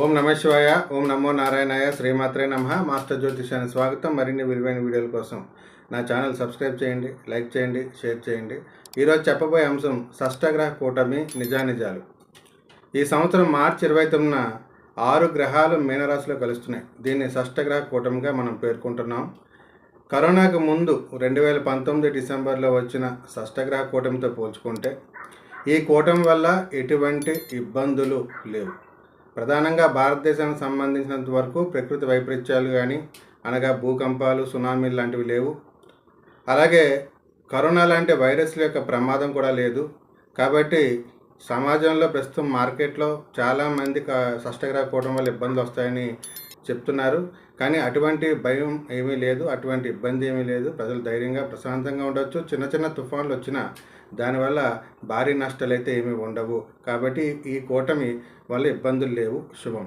ఓం నమశివాయ ఓం నమో నారాయణాయ శ్రీమాత్రే నమ. మాస్టర్ జ్యోతిషాన్ని స్వాగతం. మరిన్ని విలువైన వీడియోల కోసం నా ఛానల్ సబ్స్క్రైబ్ చేయండి లైక్ చేయండి షేర్ చేయండి. ఈరోజు చెప్పబోయే అంశం షష్టగ్రహ కూటమి నిజానిజాలు. ఈ సంవత్సరం మార్చి ఇరవై తొమ్మిదిన ఆరు గ్రహాలు మీనరాశిలో కలుస్తున్నాయి. దీన్ని షష్టగ్రహ కూటమిగా మనం పేర్కొంటున్నాం. కరోనాకు ముందు రెండు వేల పంతొమ్మిది డిసెంబర్లో వచ్చిన షష్టగ్రహ కూటమితో పోల్చుకుంటే ఈ కూటమి వల్ల ఎటువంటి ఇబ్బందులు లేవు. ప్రధానంగా భారతదేశానికి సంబంధించినంత వరకు ప్రకృతి వైపరీత్యాలు కానీ అనగా భూకంపాలు సునామీలు లాంటివి లేవు. అలాగే కరోనా లాంటి వైరస్ల యొక్క ప్రమాదం కూడా లేదు. కాబట్టి సమాజంలో ప్రస్తుతం మార్కెట్లో చాలామంది క- షష్టగ్రహ రాకపోవడం వల్ల ఇబ్బందులు వస్తాయని చెప్తున్నారు. కానీ అటువంటి భయం ఏమీ లేదు అటువంటి ఇబ్బంది ఏమీ లేదు. ప్రజలు ధైర్యంగా ప్రశాంతంగా ఉండొచ్చు. చిన్న చిన్న తుఫాన్లు వచ్చినా దానివల్ల భారీ నష్టాలు అయితే ఏమీ ఉండవు. కాబట్టి ఈ కూటమి వల్ల ఇబ్బందులు లేవు. శుభం.